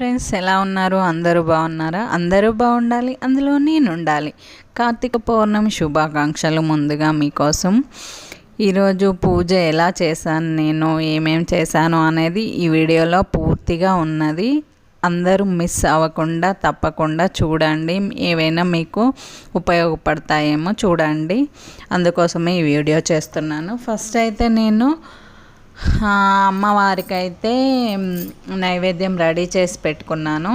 Friends ఎలా ఉన్నారు? అందరూ బాగున్నారా? అందరూ బాగుండాలి. అందులో నేను ఉండాలి కార్తీక పౌర్ణమి శుభాకాంక్షలు ముందుగా మీకోసం. ఈరోజు పూజ ఎలా చేశాను? నేను ఏమేం చేశాను? అనేది ఈ వీడియోలో పూర్తిగా ఉన్నది. అందరూ మిస్ అవ్వకుండా తప్పకుండా చూడండి. ఏవైనా మీకు ఉపయోగపడతాయేమో చూడండి. అందుకోసమే ఈ వీడియో చేస్తున్నాను. ఫస్ట్ అయితే నేను అమ్మవారికైతే నైవేద్యం రెడీ చేసి పెట్టుకున్నాను.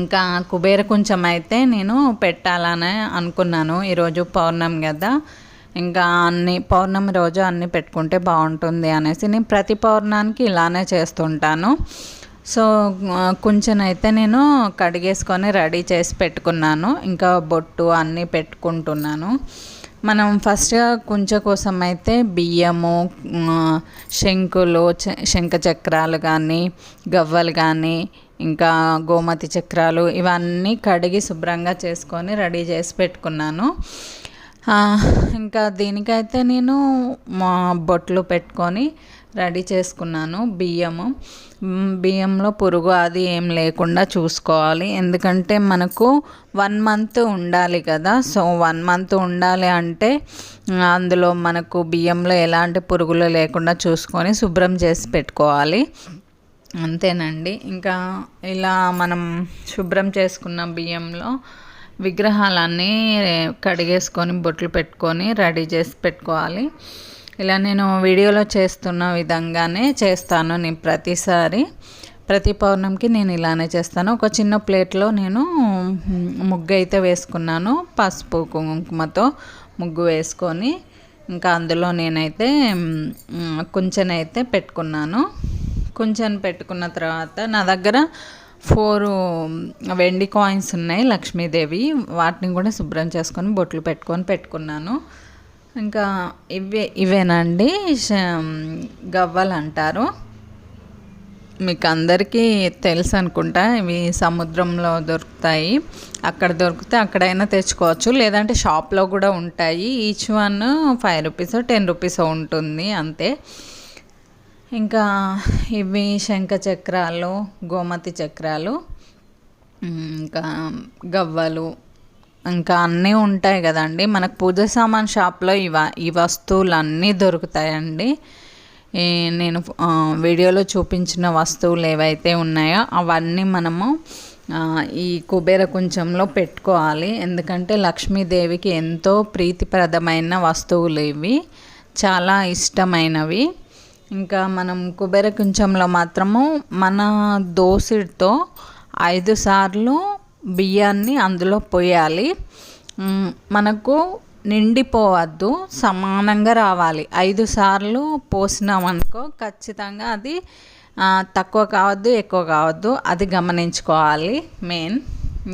ఇంకా కుబేర కొంచెం అయితే నేను పెట్టాలని అనుకున్నాను. ఈరోజు పౌర్ణమి కదా. ఇంకా అన్ని పౌర్ణమి రోజు అన్నీ పెట్టుకుంటే బాగుంటుంది అనేసి నేను ప్రతి పౌర్ణానికి ఇలానే చేస్తుంటాను. సో కొంచెం అయితే నేను కడిగేసుకొని రెడీ చేసి పెట్టుకున్నాను. ఇంకా బొట్టు అన్నీ పెట్టుకుంటున్నాను. మనం ఫస్ట్గా కుంచ కోసం అయితే బియ్యము శంకులు శంఖ చక్రాలు కానీ గవ్వలు కానీ ఇంకా గోమతి చక్రాలు ఇవన్నీ కడిగి శుభ్రంగా చేసుకొని రెడీ చేసి పెట్టుకున్నాను. ఇంకా దీనికైతే నేను మా బొట్లు పెట్టుకొని రెడీ చేసుకున్నాను. బియ్యము. బియ్యంలో పురుగు అది ఏం లేకుండా చూసుకోవాలి. ఎందుకంటే మనకు వన్ మంత్ ఉండాలి కదా. సో వన్ మంత్ ఉండాలి అంటే అందులో మనకు బియ్యంలో ఎలాంటి పురుగులు లేకుండా చూసుకొని శుభ్రం చేసి పెట్టుకోవాలి. అంతేనండి. ఇంకా ఇలా మనం శుభ్రం చేసుకున్న బియ్యంలో విగ్రహాలన్నీ కడిగేసుకొని బొట్లు పెట్టుకొని రెడీ చేసి పెట్టుకోవాలి. ఇలా నేను వీడియోలో చేస్తున్న విధంగానే చేస్తాను నేను ప్రతిసారి. ప్రతి పౌర్ణంకి నేను ఇలానే చేస్తాను. ఒక చిన్న ప్లేట్లో నేను ముగ్గు అయితే వేసుకున్నాను. పసుపు కుంకుమతో ముగ్గు వేసుకొని ఇంకా అందులో నేనైతే కొంచెం అయితే పెట్టుకున్నాను. కొంచెం పెట్టుకున్న తర్వాత నా దగ్గర ఫోర్ వెండి కాయిన్స్ ఉన్నాయి లక్ష్మీదేవి. వాటిని కూడా శుభ్రం చేసుకొని బొట్లు పెట్టుకొని పెట్టుకున్నాను. ఇంకా ఇవే ఇవేనండి గవ్వలు అంటారు మీకు అందరికీ తెలుసు అనుకుంటా ఇవి సముద్రంలో దొరుకుతాయి. అక్కడ దొరికితే అక్కడైనా తెచ్చుకోవచ్చు. లేదంటే షాప్లో కూడా ఉంటాయి. Each one five rupees ten rupees ఉంటుంది అంతే. ఇంకా ఇవి శంఖ చక్రాలు గోమతి చక్రాలు ఇంకా గవ్వలు ఇంకా అన్నీ ఉంటాయి కదండి. మనకు పూజ సామాన్ షాప్లో ఇవ ఈ వస్తువులు అన్నీ దొరుకుతాయండి నేను వీడియోలో చూపించిన వస్తువులు ఏవైతే ఉన్నాయో అవన్నీ మనము ఈ కుబేర కుంచంలో పెట్టుకోవాలి. ఎందుకంటే లక్ష్మీదేవికి ఎంతో ప్రీతిప్రదమైన వస్తువులు ఇవి. చాలా ఇష్టమైనవి. ఇంకా మనం కుబేర కుంచంలో మాత్రము మన దోసిడితో ఐదు సార్లు బియ్యాన్ని అందులో పోయాలి. మనకు నిండిపోవద్దు సమానంగా రావాలి. ఐదు సార్లు పోసినామనుకో ఖచ్చితంగా అది తక్కువ కావద్దు ఎక్కువ కావద్దు. అది గమనించుకోవాలి మెయిన్.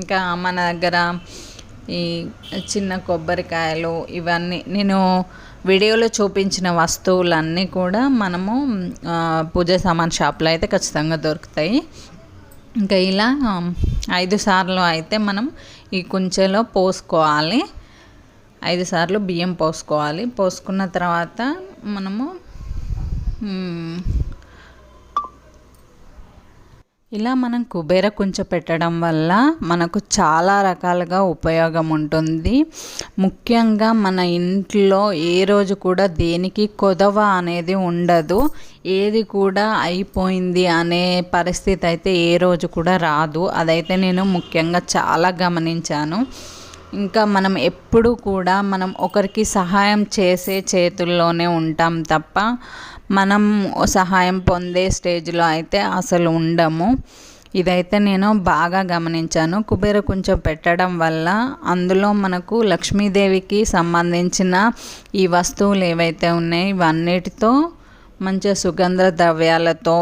ఇంకా మన దగ్గర ఈ చిన్న కొబ్బరికాయలు ఇవన్నీ నేను వీడియోలో చూపించిన వస్తువులన్నీ కూడా మనము పూజ సామాన్ షాప్లో అయితే ఖచ్చితంగా దొరుకుతాయి. ఇంకా ఇలా ఐదు సార్లు అయితే మనం ఈ కుంచెలో పోసుకోవాలి. ఐదు సార్లు బియ్యం పోసుకోవాలి. పోసుకున్న తర్వాత మనము ఇలా మనం కుబేర కుంచ పెట్టడం వల్ల మనకు చాలా రకాలుగా ఉపయోగం ఉంటుంది. ముఖ్యంగా మన ఇంట్లో ఏ రోజు కూడా దేనికి కొదవ అనేది ఉండదు. ఏది కూడా అయిపోయింది అనే పరిస్థితి అయితే ఏ రోజు కూడా రాదు. అదైతే నేను ముఖ్యంగా చాలా గమనించాను. ఇంకా మనం ఎప్పుడు కూడా మనం ఒకరికి సహాయం చేసే చేతుల్లోనే ఉంటాం తప్ప మనం సహాయం పొందే స్టేజ్లో అయితే అసలు ఉండము. ఇదైతే నేను బాగా గమనించాను. కుబేర కొంచెం పెట్టడం వల్ల అందులో మనకు లక్ష్మీదేవికి సంబంధించిన ఈ వస్తువులు ఏవైతే ఉన్నాయో ఇవన్నిటితో మంచిగా సుగంధ ద్రవ్యాలతో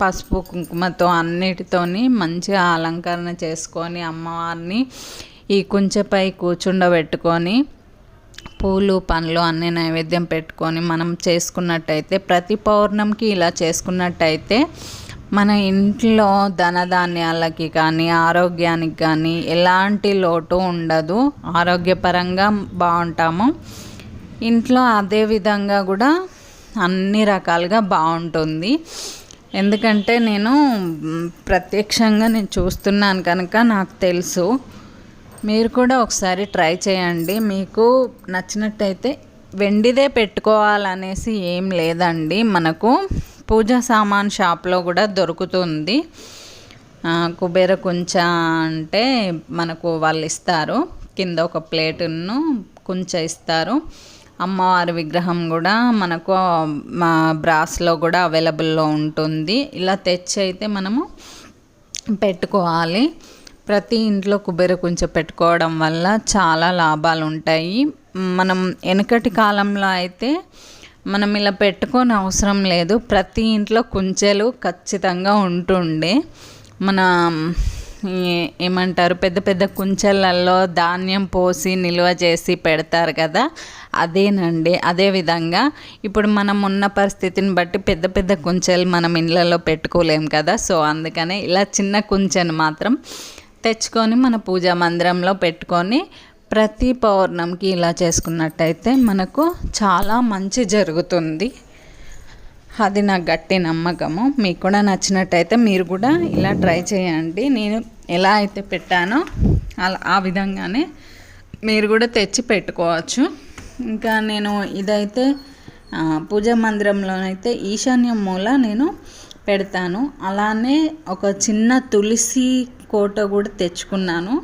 పసుపు కుంకుమతో అన్నిటితోని మంచిగా అలంకరణ చేసుకొని అమ్మవారిని ఈ కుంచెపై కూర్చుండబెట్టుకొని పూలు పండ్లు అన్ని నైవేద్యం పెట్టుకొని మనం చేసుకున్నట్టయితే ప్రతి పౌర్ణమికి ఇలా చేసుకున్నట్టయితే మన ఇంట్లో ధనధాన్యాలకి కానీ ఆరోగ్యానికి కానీ ఎలాంటి లోటు ఉండదు. ఆరోగ్యపరంగా బాగుంటాము. ఇంట్లో అదే విధంగా కూడా అన్ని రకాలుగా బాగుంటుంది. ఎందుకంటే నేను ప్రత్యక్షంగా నేను చూస్తున్నాను కనుక నాకు తెలుసు. మీరు కూడా ఒకసారి ట్రై చేయండి. మీకు నచ్చినట్టయితే వెండిదే పెట్టుకోవాలనేసి ఏం లేదండి. మనకు పూజా సామాన్ షాప్లో కూడా దొరుకుతుంది. కుబేర కుంచ అంటే మనకు వాళ్ళు ఇస్తారు. కింద ఒక ప్లేటును కుంచ ఇస్తారు. అమ్మవారి విగ్రహం కూడా మనకు మా బ్రాస్లో కూడా అవైలబుల్లో ఉంటుంది. ఇలా తెచ్చి అయితే మనము పెట్టుకోవాలి. ప్రతి ఇంట్లో కుబేర కుంచ పెట్టుకోవడం వల్ల చాలా లాభాలు ఉంటాయి. మనం వెనకటి కాలంలో అయితే మనం ఇలా పెట్టుకొని అవసరం లేదు. ప్రతి ఇంట్లో కుంచెలు ఖచ్చితంగా ఉంటుండే. మన ఏ- ఏమంటారు? పెద్ద పెద్ద కుంచెలల్లో ధాన్యం పోసి నిల్వ చేసి పెడతారు కదా? అదేనండి. అదే విధంగా ఇప్పుడు మనం ఉన్న పరిస్థితిని బట్టి పెద్ద పెద్ద కుంచెలు మనం ఇళ్ళలో పెట్టుకోలేం కదా? సో అందుకనే ఇలా చిన్న కుంచెను మాత్రం తెచ్చుకొని మన పూజా మందిరంలో పెట్టుకొని ప్రతి పౌర్ణమికి ఇలా చేసుకున్నట్టయితే మనకు చాలా మంచి జరుగుతుంది. అది నా గట్టి నమ్మకము. మీకు కూడా నచ్చినట్టయితే మీరు కూడా ఇలా ట్రై చేయండి. నేను ఎలా అయితే పెట్టానో అలా ఆ విధంగానే మీరు కూడా తెచ్చి పెట్టుకోవచ్చు. ఇంకా నేను ఇదైతే పూజా మందిరంలోనైతే ఈశాన్యం మూల నేను పెడతాను. అలానే ఒక చిన్న తులసి కోట కూడా తెచ్చుకున్నాను.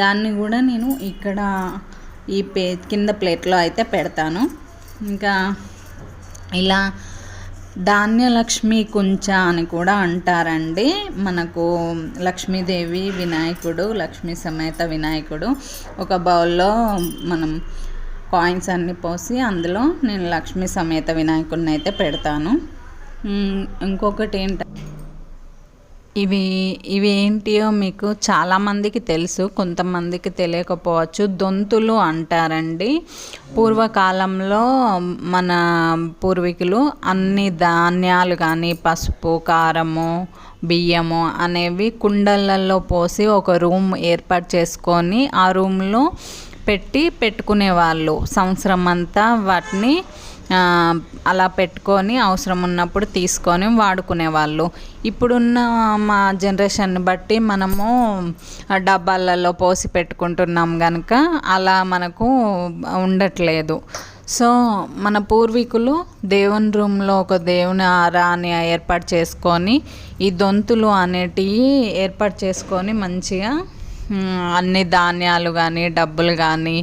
దాన్ని కూడా నేను ఇక్కడ ఈ పే కింద ప్లేట్లో అయితే పెడతాను. ఇంకా ఇలా ధాన్యలక్ష్మి కుంచ అని కూడా అంటారండి. మనకు లక్ష్మీదేవి వినాయకుడు లక్ష్మీ సమేత వినాయకుడు ఒక బౌల్లో మనం కాయిన్స్ అన్ని పోసి అందులో నేను లక్ష్మీ సమేత వినాయకుడిని అయితే పెడతాను ఇంకొకటి ఏంటంటే ఇవి ఇవి ఏంటియో మీకు చాలామందికి తెలుసు కొంతమందికి తెలియకపోవచ్చు. దొంతులు అంటారండి. పూర్వకాలంలో మన పూర్వీకులు అన్ని ధాన్యాలు కానీ పసుపు కారము బియ్యము అనేవి కుండలలో పోసి ఒక రూమ్ ఏర్పాటు చేసుకొని ఆ రూమ్లో పెట్టి పెట్టుకునేవాళ్ళు. సంవత్సరం అంతా వాటిని అలా పెట్టుకొని అవసరం ఉన్నప్పుడు తీసుకొని వాడుకునేవాళ్ళు. ఇప్పుడున్న మా జనరేషన్ బట్టి మనము డబ్బాలలో పోసి పెట్టుకుంటున్నాం కనుక అలా మనకు ఉండట్లేదు. సో మన పూర్వీకులు దేవుని రూమ్లో ఒక దేవుని ఆరాని ఏర్పాటు చేసుకొని ఈ దొంతులు అనేటివి ఏర్పాటు చేసుకొని మంచిగా అన్ని ధాన్యాలు కానీ డబ్బులు కానీ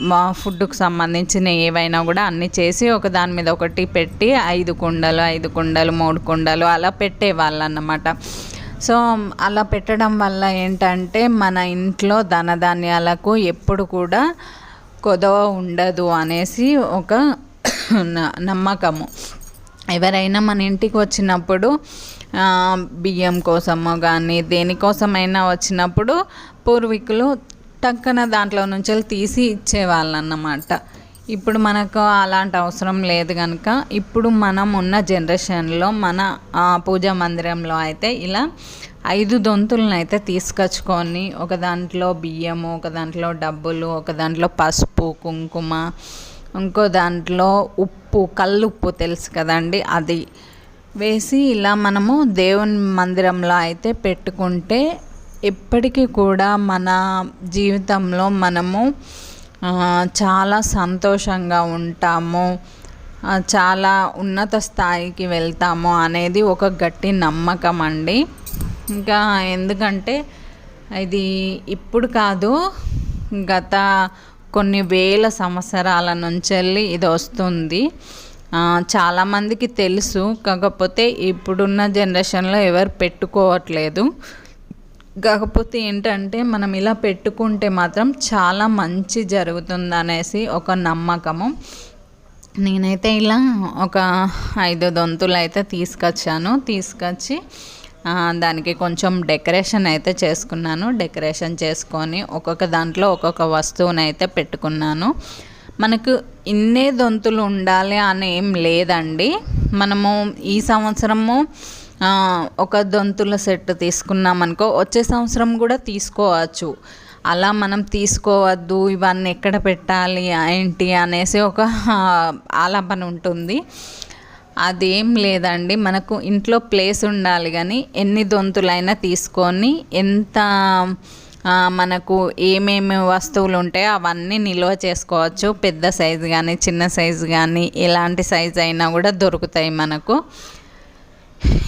మా ఫుడ్కు సంబంధించిన ఏవైనా కూడా అన్నీ చేసి ఒక దాని మీద ఒకటి పెట్టి ఐదు కుండలు ఐదు కుండలు మూడు కుండలు అలా పెట్టేవాళ్ళు అన్నమాట సో అలా పెట్టడం వల్ల ఏంటంటే మన ఇంట్లో ధనధాన్యాలకు ఎప్పుడు కూడా కొదవ ఉండదు అనేసి ఒక న- నమ్మకము. ఎవరైనా మన ఇంటికి వచ్చినప్పుడు బియ్యం కోసమో కానీ దేనికోసమైనా వచ్చినప్పుడు పూర్వీకులు టక్కన దాంట్లో నుంచి తీసి ఇచ్చేవాళ్ళు అన్నమాట ఇప్పుడు మనకు అలాంటి అవసరం లేదు కనుక ఇప్పుడు మనం ఉన్న జనరేషన్లో మన పూజా మందిరంలో అయితే ఇలా ఐదు దొంతులను అయితే తీసుకొచ్చుకొని ఒక దాంట్లో బియ్యము ఒక దాంట్లో డబ్బులు ఒక దాంట్లో పసుపు కుంకుమ ఇంకో దాంట్లో ఉప్పు కల్లుప్పు తెలుసు కదండి అది వేసి ఇలా మనము దేవుని మందిరంలో అయితే పెట్టుకుంటే ఎప్పటికీ కూడా మన జీవితంలో మనము చాలా సంతోషంగా ఉంటాము చాలా ఉన్నత స్థాయికి వెళ్తాము అనేది ఒక గట్టి నమ్మకం అండి. ఇంకా ఎందుకంటే ఇది ఇప్పుడు కాదు గత కొన్ని వేల సంవత్సరాల నుంచి వెళ్ళి ఇది వస్తుంది. చాలామందికి తెలుసు కాకపోతే ఇప్పుడున్న జనరేషన్లో ఎవరు పెట్టుకోవట్లేదు. కాకపోతే ఏంటంటే మనం ఇలా పెట్టుకుంటే మాత్రం చాలా మంచి జరుగుతుంది అనేసి ఒక నమ్మకము. నేనైతే ఇలా ఒక ఐదు దొంతులు అయితే తీసుకొచ్చాను. తీసుకొచ్చి దానికి కొంచెం డెకరేషన్ అయితే చేసుకున్నాను. డెకరేషన్ చేసుకొని ఒక్కొక్క దాంట్లో ఒక్కొక్క వస్తువుని అయితే పెట్టుకున్నాను. మనకు ఇన్నే దొంతులు ఉండాలి అని ఏం లేదండి. మనము ఈ సంవత్సరము ఒక దొంతుల సెట్ తీసుకున్నాం అనుకో వచ్చే సంవత్సరం కూడా తీసుకోవచ్చు. అలా మనం తీసుకోవద్దు ఇవన్నీ ఎక్కడ పెట్టాలి ఏంటి అనేసి ఒక ఆలాపన ఉంటుంది. అదేం లేదండి మనకు ఇంట్లో ప్లేస్ ఉండాలి కానీ ఎన్ని దొంతులైనా తీసుకొని ఎంత మనకు ఏమేమి వస్తువులు ఉంటాయో అవన్నీ నిల్వ చేసుకోవచ్చు. పెద్ద సైజు కానీ చిన్న సైజు కానీ ఎలాంటి సైజు అయినా కూడా దొరుకుతాయి మనకు.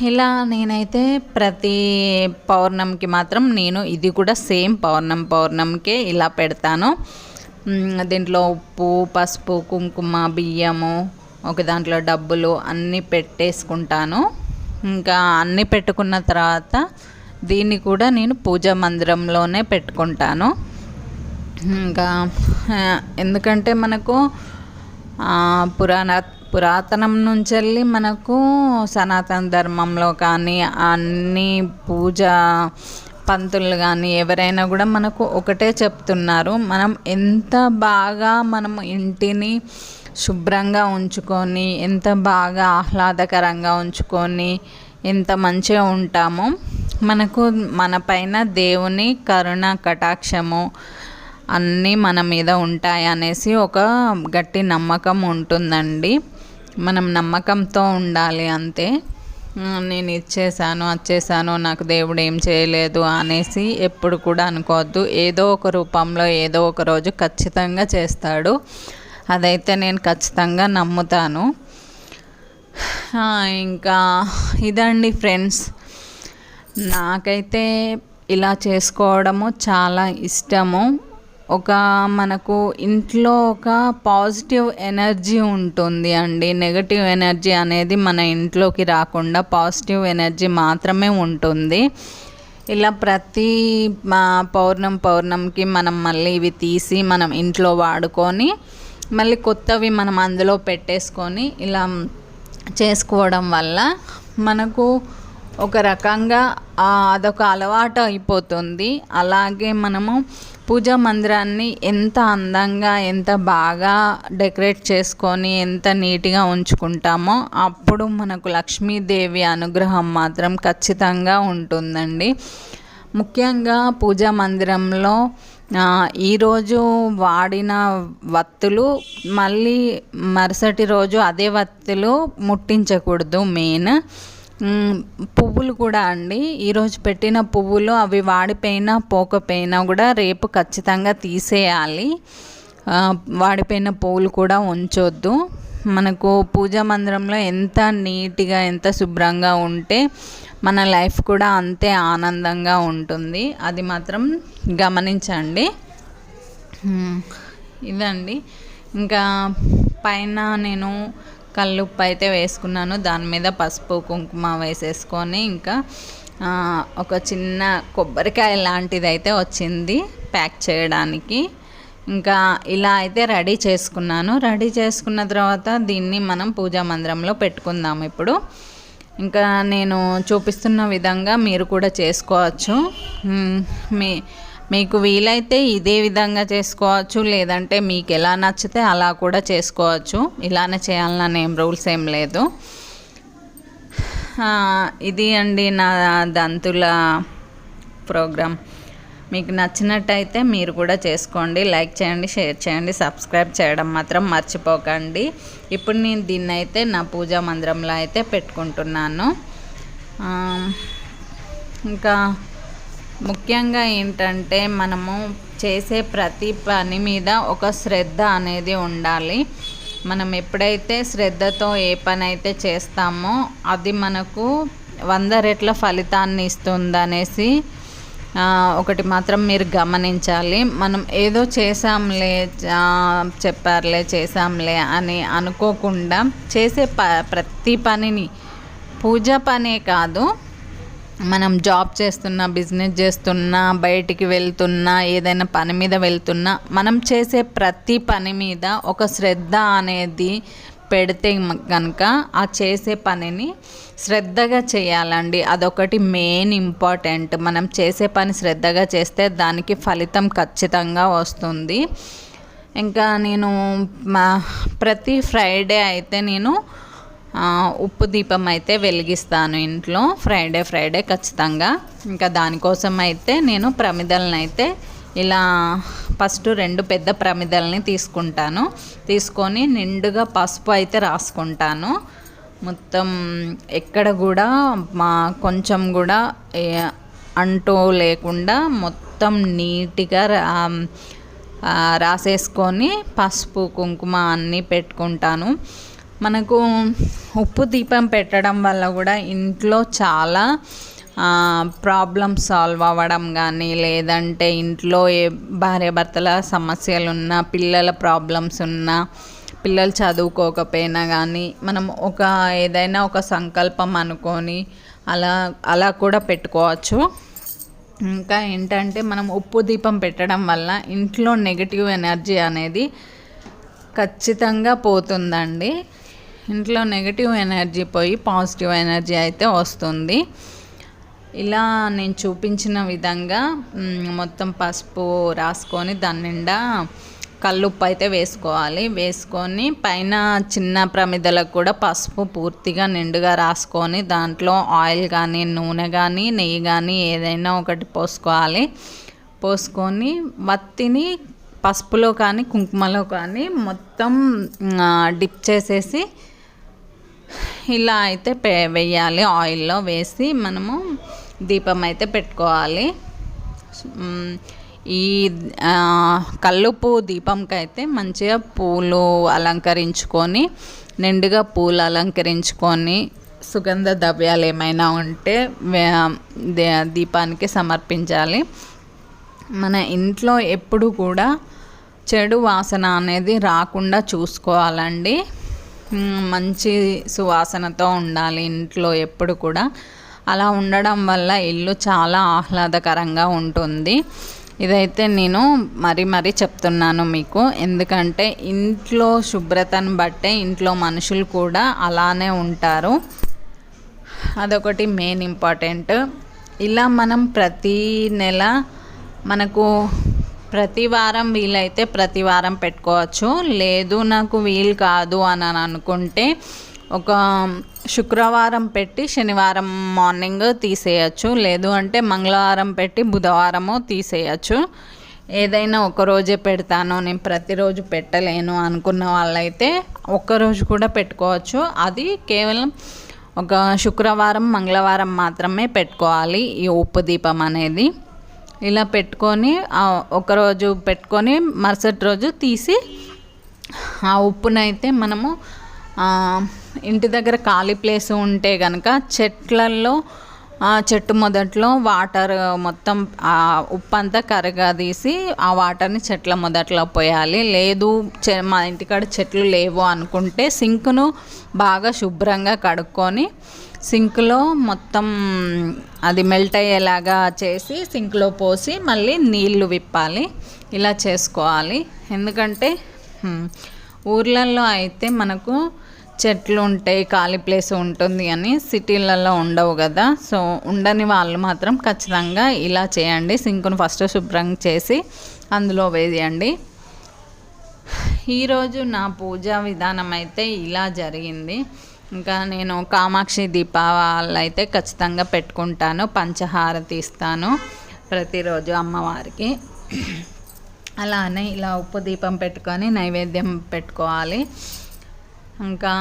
ఇలా నేనైతే ప్రతి పౌర్ణమికి మాత్రం నేను ఇది కూడా సేమ్ పౌర్ణమి పౌర్ణమికే ఇలా పెడతాను. దీంట్లో ఉప్పు పసుపు కుంకుమ బియ్యము ఒక దాంట్లో డబ్బులు అన్నీ పెట్టేసుకుంటాను. ఇంకా అన్నీ పెట్టుకున్న తర్వాత దీన్ని కూడా నేను పూజా మందిరంలోనే పెట్టుకుంటాను. ఇంకా ఎందుకంటే మనకు పురాణ పురాతనం నుంచి వెళ్ళి మనకు సనాతన ధర్మంలో కానీ అన్ని పూజ పంతులు కానీ ఎవరైనా కూడా మనకు ఒకటే చెప్తున్నారు. మనం ఎంత బాగా మనం ఇంటిని శుభ్రంగా ఉంచుకొని ఎంత బాగా ఆహ్లాదకరంగా ఉంచుకొని ఎంత మంచిగా ఉంటామో మనకు మన పైన దేవుని కరుణ కటాక్షము అన్నీ మన మీద ఉంటాయి అనేసి ఒక గట్టి నమ్మకం ఉంటుందండి. మనం నమ్మకంతో ఉండాలి అంతే. నేను ఇచ్చేసాను వచ్చేసాను నాకు దేవుడు ఏం చేయలేదు అనేసి ఎప్పుడు కూడా అనుకోవద్దు. ఏదో ఒక రూపంలో ఏదో ఒక రోజు ఖచ్చితంగా చేస్తాడు. అదైతే నేను ఖచ్చితంగా నమ్ముతాను. ఇంకా ఇదండి ఫ్రెండ్స్. నాకైతే ఇలా చేసుకోవడము చాలా ఇష్టము. ఒక మనకు ఇంట్లో ఒక పాజిటివ్ ఎనర్జీ ఉంటుంది అండి. నెగటివ్ ఎనర్జీ అనేది మన ఇంట్లోకి రాకుండా పాజిటివ్ ఎనర్జీ మాత్రమే ఉంటుంది. ఇలా ప్రతి మా పౌర్ణం పౌర్ణంకి మనం మళ్ళీ ఇవి తీసి మనం ఇంట్లో వాడుకొని మళ్ళీ కొత్తవి మనం అందులో పెట్టేసుకొని ఇలా చేసుకోవడం వల్ల మనకు ఒక రకంగా అదొక అలవాటు అయిపోతుంది. అలాగే మనము పూజా మందిరాన్ని ఎంత అందంగా ఎంత బాగా డెకరేట్ చేసుకొని ఎంత నీట్గా ఉంచుకుంటామో అప్పుడు మనకు లక్ష్మీదేవి అనుగ్రహం మాత్రం ఖచ్చితంగా ఉంటుందండి. ముఖ్యంగా పూజా మందిరంలో ఈరోజు వాడిన వత్తులు మళ్ళీ మరుసటి రోజు అదే వత్తులు ముట్టించకూడదు మెయిన్. పువ్వులు కూడా అండి. ఈరోజు పెట్టిన పువ్వులు అవి వాడిపోయినా పోకపోయినా కూడా రేపు ఖచ్చితంగా తీసేయాలి. వాడిపోయిన పువ్వులు కూడా ఉంచొద్దు. మనకు పూజా మందిరంలో ఎంత నీట్గా ఎంత శుభ్రంగా ఉంటే మన లైఫ్ కూడా అంతే ఆనందంగా ఉంటుంది. అది మాత్రం గమనించండి. ఇదండి. ఇంకా పైన నేను కల్లుప్పు అయితే వేసుకున్నాను. దాని మీద పసుపు కుంకుమ వేసేసుకొని ఇంకా ఒక చిన్న కొబ్బరికాయ లాంటిది అయితే వచ్చింది ప్యాక్ చేయడానికి. ఇంకా ఇలా అయితే రెడీ చేసుకున్నాను. రెడీ చేసుకున్న తర్వాత దీన్ని మనం పూజా మందిరంలో పెట్టుకుందాం ఇప్పుడు. ఇంకా నేను చూపిస్తున్న విధంగా మీరు కూడా చేసుకోవచ్చు. మీ మీకు వీలైతే ఇదే విధంగా చేసుకోవచ్చు లేదంటే మీకు ఎలా నచ్చితే అలా కూడా చేసుకోవచ్చు. ఇలానే చేయాలని ఏం రూల్స్ ఏం లేదు. ఇది అండి నా దంతుల ప్రోగ్రామ్. మీకు నచ్చినట్టయితే మీరు కూడా చేసుకోండి. లైక్ చేయండి షేర్ చేయండి సబ్స్క్రైబ్ చేయడం మాత్రం మర్చిపోకండి. ఇప్పుడు నేను దీన్ని అయితే నా పూజా మందిరంలో అయితే పెట్టుకుంటున్నాను. ఇంకా ముఖ్యంగా ఏంటంటే మనము చేసే ప్రతి పని మీద ఒక శ్రద్ధ అనేది ఉండాలి. మనం ఎప్పుడైతే శ్రద్ధతో ఏ పని అయితే చేస్తామో అది మనకు వంద రెట్ల ఫలితాన్ని ఇస్తుందనేసి ఒకటి మాత్రం మీరు గమనించాలి. మనం ఏదో చేసాంలే చెప్పారులే చేసాంలే అని అనుకోకుండా చేసే ప ప్రతి పనిని పూజ పనే కాదు మనం జాబ్ చేస్తున్నా బిజినెస్ చేస్తున్నా బయటికి వెళ్తున్నా ఏదైనా పని మీద వెళ్తున్నా మనం చేసే ప్రతి పని మీద ఒక శ్రద్ధ అనేది పెడితే కనుక ఆ చేసే పనిని శ్రద్ధగా చేయాలండి. అదొకటి మెయిన్ ఇంపార్టెంట్. మనం చేసే పని శ్రద్ధగా చేస్తే దానికి ఫలితం ఖచ్చితంగా వస్తుంది. ఇంకా నేను మా ప్రతి ఫ్రైడే అయితే నేను ఉప్పు దీపం అయితే వెలిగిస్తాను ఇంట్లో. ఫ్రైడే ఫ్రైడే ఖచ్చితంగా. ఇంకా దానికోసం అయితే నేను ప్రమిదలను అయితే ఇలా ఫస్ట్ రెండు పెద్ద ప్రమిదల్ని తీసుకుంటాను. తీసుకొని నిండుగా పసుపు అయితే రాసుకుంటాను. మొత్తం ఎక్కడ కూడా మా కొంచెం కూడా అంటూ లేకుండా మొత్తం నీట్గా రాసేసుకొని పసుపు కుంకుమ అన్నీ పెట్టుకుంటాను. మనకు ఉప్పు దీపం పెట్టడం వల్ల కూడా ఇంట్లో చాలా ప్రాబ్లమ్స్ సాల్వ్ అవ్వడం కానీ లేదంటే ఇంట్లో ఏ భార్యాభర్తల సమస్యలు ఉన్నా పిల్లల ప్రాబ్లమ్స్ ఉన్నా పిల్లలు చదువుకోకపోయినా కానీ మనం ఒక ఏదైనా ఒక సంకల్పం అనుకొని అలా అలా కూడా పెట్టుకోవచ్చు. ఇంకా ఏంటంటే మనం ఉప్పు దీపం పెట్టడం వల్ల ఇంట్లో నెగిటివ్ ఎనర్జీ అనేది ఖచ్చితంగా పోతుందండి. ఇంట్లో నెగిటివ్ ఎనర్జీ పోయి పాజిటివ్ ఎనర్జీ అయితే వస్తుంది. ఇలా నేను చూపించిన విధంగా మొత్తం పసుపు రాసుకొని దాని నిండా కల్లుప్పు అయితే వేసుకోవాలి. వేసుకొని పైన చిన్న ప్రమిదలకు కూడా పసుపు పూర్తిగా నిండుగా రాసుకొని దాంట్లో ఆయిల్ కానీ నూనె కానీ నెయ్యి కానీ ఏదైనా ఒకటి పోసుకోవాలి. పోసుకొని మత్తిని పసుపులో కానీ కుంకుమలో కానీ మొత్తం డిప్ చేసేసి ఇలా అయితే పే వేయాలి. ఆయిల్లో వేసి మనము దీపం అయితే పెట్టుకోవాలి. ఈ కల్లుపు పువ్వు దీపంకైతే మంచిగా పూలు అలంకరించుకొని నిండుగా పూలు అలంకరించుకొని సుగంధ ద్రవ్యాలు ఏమైనా ఉంటే దీపానికి సమర్పించాలి. మన ఇంట్లో ఎప్పుడు కూడా చెడు వాసన అనేది రాకుండా చూసుకోవాలండి. మంచి సువాసనతో ఉండాలి ఇంట్లో ఎప్పుడు కూడా. అలా ఉండడం వల్ల ఇల్లు చాలా ఆహ్లాదకరంగా ఉంటుంది. ఇదైతే నేను మరి మరీ చెప్తున్నాను మీకు. ఎందుకంటే ఇంట్లో శుభ్రతను బట్టే ఇంట్లో మనుషులు కూడా అలానే ఉంటారు. అదొకటి మెయిన్ ఇంపార్టెంట్. ఇలా మనం ప్రతీ నెల మనకు ప్రతి వారం వీలైతే ప్రతి వారం పెట్టుకోవచ్చు. లేదు నాకు వీలు కాదు అని అనుకుంటే ఒక శుక్రవారం పెట్టి శనివారం మార్నింగ్ తీసేయచ్చు. లేదు అంటే మంగళవారం పెట్టి బుధవారము తీసేయచ్చు. ఏదైనా ఒకరోజే పెడతాను. నేను ప్రతిరోజు పెట్టలేను అనుకున్న వాళ్ళైతే ఒక్కరోజు కూడా పెట్టుకోవచ్చు. అది కేవలం ఒక శుక్రవారం మంగళవారం మాత్రమే పెట్టుకోవాలి ఈ ఉప్పు దీపం అనేది. ఇలా పెట్టుకొని ఒకరోజు పెట్టుకొని మరుసటి రోజు తీసి ఆ ఉప్పునైతే మనము ఇంటి దగ్గర ఖాళీ ప్లేస్ ఉంటే కనుక చెట్లల్లో చెట్టు మొదట్లో వాటర్ మొత్తం ఆ ఉప్పు అంతా కరగదీసి ఆ వాటర్ని చెట్ల మొదట్లో పోయాలి. లేదు మా ఇంటికాడ చెట్లు లేవు అనుకుంటే సింక్ను బాగా శుభ్రంగా కడుక్కొని సింక్లో మొత్తం అది మెల్ట్ అయ్యేలాగా చేసి సింక్లో పోసి మళ్ళీ నీళ్ళు విప్పాలి. ఇలా చేసుకోవాలి. ఎందుకంటే ఊర్లలో అయితే మనకు చెట్లు ఉంటాయి ఖాళీ ప్లేస్ ఉంటుంది అని సిటీలలో ఉండవు కదా. సో ఉండని వాళ్ళు మాత్రం ఖచ్చితంగా ఇలా చేయండి. సింక్ను ఫస్ట్ శుభ్రం చేసి అందులో వేయండి. ఈరోజు నా పూజా విధానం అయితే ఇలా జరిగింది. ఇంకా నేను కామాక్షి దీపావళి అయితే ఖచ్చితంగా పెట్టుకుంటాను పంచహారతి ఇస్తాను ప్రతిరోజు అమ్మవారికి. అలానే ఇలా ఉప్పు దీపం పెట్టుకొని నైవేద్యం పెట్టుకోవాలి. ఇంకా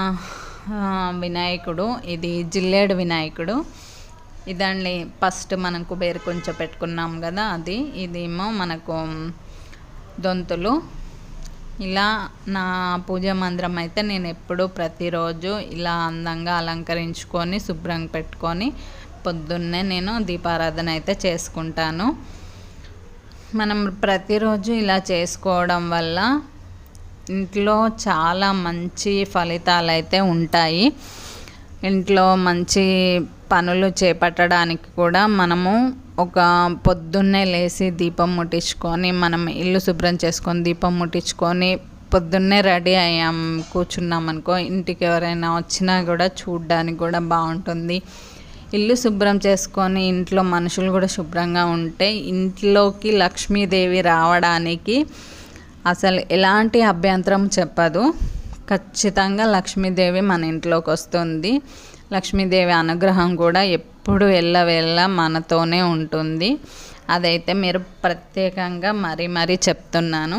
వినాయకుడు ఇది జిల్లేడు వినాయకుడు. ఇదండి ఫస్ట్ మనం కుబేరు కొంచెం పెట్టుకున్నాం కదా అది ఇదేమో మనకు దొంతులు. ఇలా నా పూజ మందిరం అయితే నేను ఎప్పుడూ ప్రతిరోజు ఇలా అందంగా అలంకరించుకొని శుభ్రం పెట్టుకొని పొద్దున్నే నేను దీపారాధన అయితే చేసుకుంటాను. మనం ప్రతిరోజు ఇలా చేసుకోవడం వల్ల ఇంట్లో చాలా మంచి ఫలితాలు అయితే ఉంటాయి. ఇంట్లో మంచి పనులు చేపట్టడానికి కూడా మనము ఒక పొద్దున్నే లేచి దీపం ముట్టించుకొని మనం ఇల్లు శుభ్రం చేసుకొని దీపం ముట్టించుకొని పొద్దున్నే రెడీ అయ్యాం కూర్చున్నాం అనుకో. ఇంటికి ఎవరైనా వచ్చినా కూడా చూడడానికి కూడా బాగుంటుంది. ఇల్లు శుభ్రం చేసుకొని ఇంట్లో మనుషులు కూడా శుభ్రంగా ఉంటే ఇంట్లోకి లక్ష్మీదేవి రావడానికి అసలు ఎలాంటి అభ్యంతరం చెప్పదు. ఖచ్చితంగా లక్ష్మీదేవి మన ఇంట్లోకి వస్తుంది. లక్ష్మీదేవి అనుగ్రహం కూడా ఎప్పుడు ఎల్లవెల్ల మనతోనే ఉంటుంది. అదైతే మీరు ప్రత్యేకంగా మరీ మరీ చెప్తున్నాను.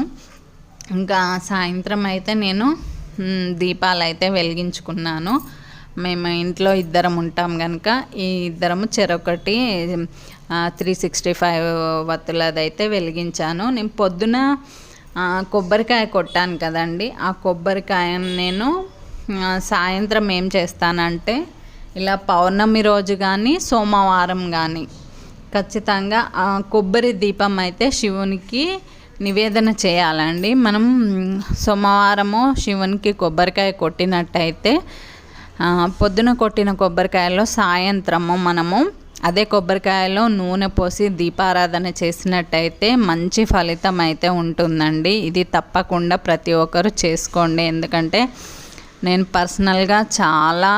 ఇంకా సాయంత్రం అయితే నేను దీపాలు అయితే వెలిగించుకున్నాను. మేము ఇంట్లో ఇద్దరం ఉంటాం కనుక ఈ ఇద్దరము చెరొకటి త్రీ సిక్స్టీ ఫైవ్ వత్తులదైతే వెలిగించాను. నేను పొద్దున కొబ్బరికాయ కొట్టాను కదండి. ఆ కొబ్బరికాయను నేను సాయంత్రం ఏం చేస్తానంటే ఇలా పౌర్ణమి రోజు కానీ సోమవారం కానీ ఖచ్చితంగా కొబ్బరి దీపం అయితే శివునికి నివేదన చేయాలండి. మనం సోమవారము శివునికి కొబ్బరికాయ కొట్టినట్టయితే పొద్దున కొట్టిన కొబ్బరికాయలో సాయంత్రము మనము అదే కొబ్బరికాయలో నూనె పోసి దీపారాధన చేసినట్టయితే మంచి ఫలితం అయితే ఉంటుందండి. ఇది తప్పకుండా ప్రతి ఒక్కరు చేసుకోండి. ఎందుకంటే నేను పర్సనల్గా చాలా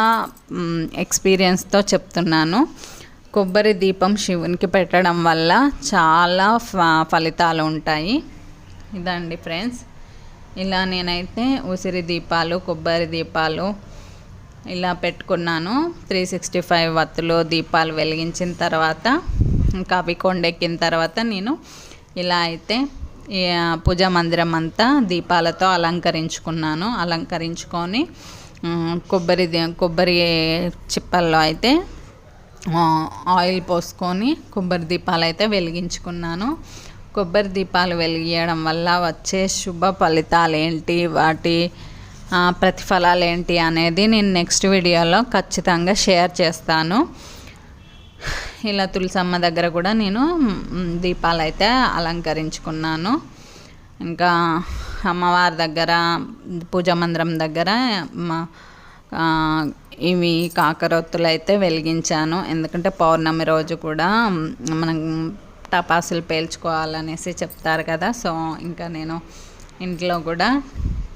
ఎక్స్పీరియన్స్తో చెప్తున్నాను. కొబ్బరి దీపం శివునికి పెట్టడం వల్ల చాలా ఫలితాలు ఉంటాయి. ఇదండి ఫ్రెండ్స్. ఇలా నేనైతే ఉసిరి దీపాలు కొబ్బరి దీపాలు ఇలా పెట్టుకున్నాను. త్రీ సిక్స్టీ ఫైవ్ వత్తులు దీపాలు వెలిగించిన తర్వాత ఇంకా అవి కొండెక్కిన తర్వాత నేను ఇలా అయితే పూజా మందిరం అంతా దీపాలతో అలంకరించుకున్నాను. అలంకరించుకొని కొబ్బరి కొబ్బరి చిప్పల్లో అయితే ఆయిల్ పోసుకొని కొబ్బరి దీపాలు అయితే వెలిగించుకున్నాను. కొబ్బరి దీపాలు వెలిగించడం వల్ల వచ్చే శుభ ఫలితాలు ఏంటి? వాటి ప్రతిఫలాలు ఏంటి అనేది నేను నెక్స్ట్ వీడియోలో ఖచ్చితంగా షేర్ చేస్తాను. ఇలా తులసమ్మ దగ్గర కూడా నేను దీపాలు అయితే అలంకరించుకున్నాను. ఇంకా అమ్మవారి దగ్గర పూజా మందిరం దగ్గర ఇవి కాకరొత్తులు అయితే వెలిగించాను. ఎందుకంటే పౌర్ణమి రోజు కూడా మనం టపాసులు పేల్చుకోవాలనేసి చెప్తారు కదా. సో ఇంకా నేను ఇంట్లో కూడా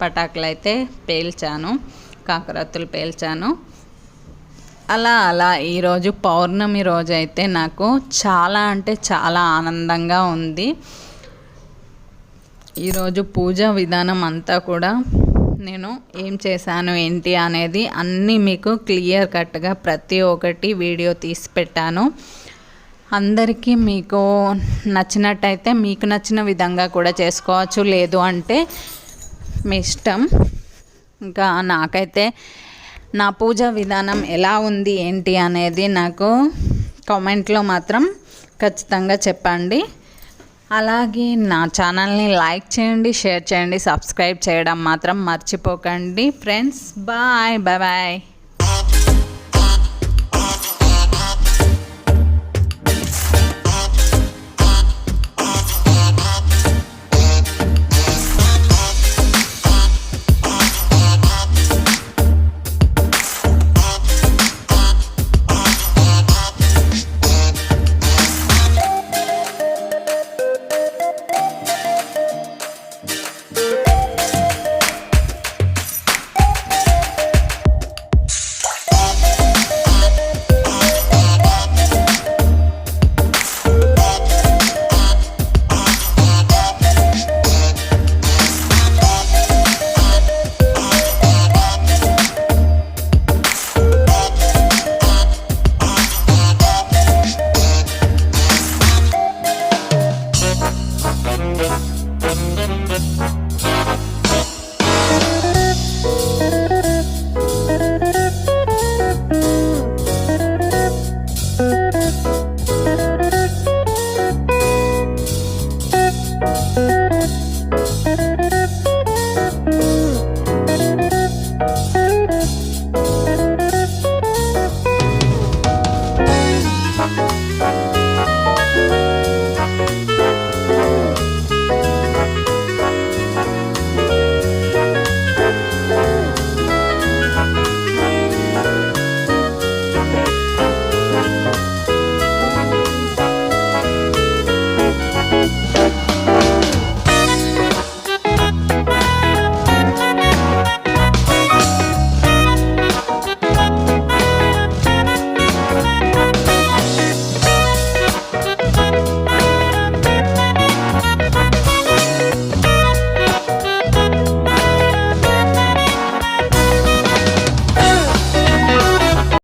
పటాకులు అయితే పేల్చాను కాకరొత్తులు పేల్చాను. అలా అలా. ఈరోజు పౌర్ణమి రోజు అయితే నాకు చాలా అంటే చాలా ఆనందంగా ఉంది. ఈరోజు పూజ విధానం అంతా కూడా నేను ఏం చేశాను ఏంటి అనేది అన్నీ మీకు క్లియర్ కట్గా ప్రతి ఒక్కటి వీడియో తీసి పెట్టాను. అందరికీ మీకు నచ్చినట్టయితే మీకు నచ్చిన విధంగా కూడా చేసుకోవచ్చు. లేదు అంటే మీ ఇష్టం. ఇంకా నాకైతే నా పూజ విధానం ఎలా ఉంది ఏంటి అనేది నాకు కామెంట్లో మాత్రం ఖచ్చితంగా చెప్పండి. అలాగే నా ఛానల్ని లైక్ చేయండి షేర్ చేయండి సబ్స్క్రైబ్ చేయడం మాత్రం మర్చిపోకండి. Friends bye bye bye.